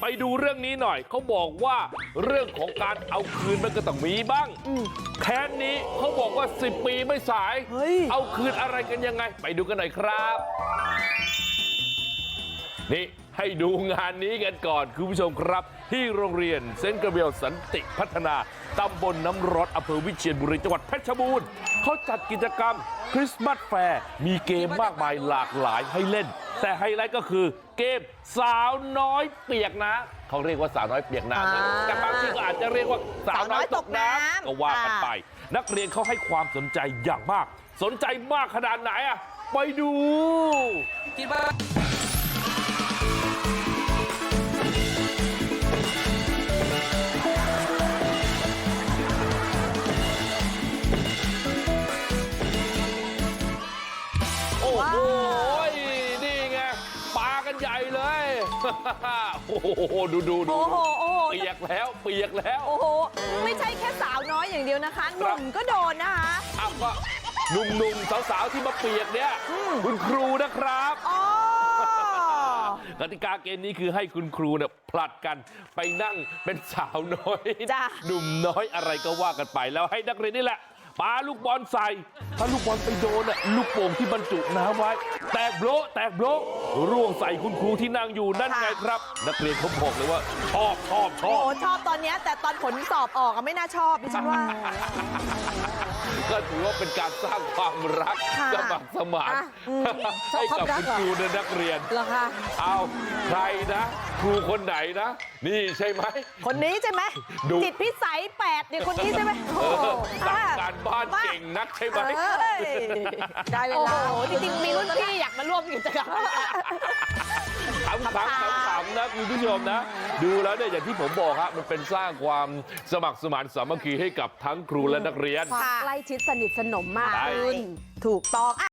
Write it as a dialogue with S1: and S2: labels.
S1: ไปดูเรื่องนี้หน่อยเขาบอกว่าเรื่องของการเอาคืนมันก็ต้องมีบ้างแค้นนี้เขาบอกว่า10ปีไม่สาย
S2: เฮ้ย
S1: เอาคืนอะไรกันยังไง ไปดูกันหน่อยครับนี่ ให้ดูงานนี้กันก่อนคุณผู้ชมครับ ที่โรงเรียนเซนต์กระเบลสันติพัฒนาตำบลน้ำร้อนอำเภอวิเชียรบุรีจังหวัดเพชรบูรณ์เขาจัดกิจกรรมคริสต์มาสแฟร์มีเกมมากมายหลากหลายให้เล่น แต่ไฮไลท์ก็คือเกมสาวน้อยเปียกนะเขาเรียกว่าสาวน้อยเปียกน้ำนะ
S2: อ่า
S1: แต่บางที่ก็อาจจะเรียกว่าสาวน้อยตกน้ำก็ว่ากันไป นักเรียนเขาให้ความสนใจอย่างมาก สนใจมากขนาดไหนอะไปดู โอ้โหนี่ไงปากันใหญ่เลย โอ้โหดูดูดู
S2: โอ้โหโอ้โห
S1: เปียกแล้วเปียกแล้ว
S2: โอ้โห ไม่ใช่แค่สาวน้อยอย่างเดียวนะคะ หนุ่มก็โดนนะคะ
S1: อ้าวก็หนุ่มๆสาวๆที่มาเปียกเนี่ย คุณครูนะครับ
S2: อ๋อ ก
S1: ติกาเกมนี้คือให้คุณครูเนี่ยผลัดกันไปนั่งเป็นสาวน้อย
S2: จ้ะ
S1: หนุ่มน้อยอะไรก็ว่ากันไปแล้วให้นักเรียนนี่แหละ ปาลูกบอลใส่ถ้าลูกบอลไปโดนน่ะลูกโป่งที่บรรจุน้ำไว้แตกโบะแตกโบะร่วงใส่คุณครูที่นั่งอยู่นั่นไงครับนักเรียนเขาบอกเลยว่าชอบชอบช
S2: โอ้
S1: อบ
S2: โหชอบตอนเนี้ยแต่ตอนผลสอบออกอะไม่น่าชอบดิฉันว่า
S1: ก็ถือว่าเป็นการสร้างความรัก
S2: ค่ะ
S1: สมัครสมาน
S2: อะอืม
S1: ให้กับ
S2: ชอบความรัก
S1: คุณ
S2: เหรอ
S1: ครูและนักเรียน
S2: เหรอคะ
S1: เอาใครนะ ครูคนไหนนะนี่ใช่ไหม
S2: คนนี้ใช่ไหม
S1: ดู
S2: จิตพิสัยแปดเนี่ยคนนี้ใช่ไหม
S1: เอ
S2: โอ้โห
S1: อสั่ง
S2: อะ
S1: การบ้านเก่งนักใช่ไหม
S2: เอ้ยได้เวลา
S3: โอ้โหจริงๆมีรุ่นพี่อยากมาร่วมกิจกรรม
S1: ขำๆขำๆนะคุณผู้ชมนะ ดูแล้วเนี่ยอย่างที่ผมบอกฮะมันเป็นสร้างความสมัครสมานสามัคคีให้กับทั้งครูและนักเรียน
S3: ความใกล้ชิดสนิทสนมมาก
S1: ใช่
S3: ขึ้น
S2: ถูกต้องอะ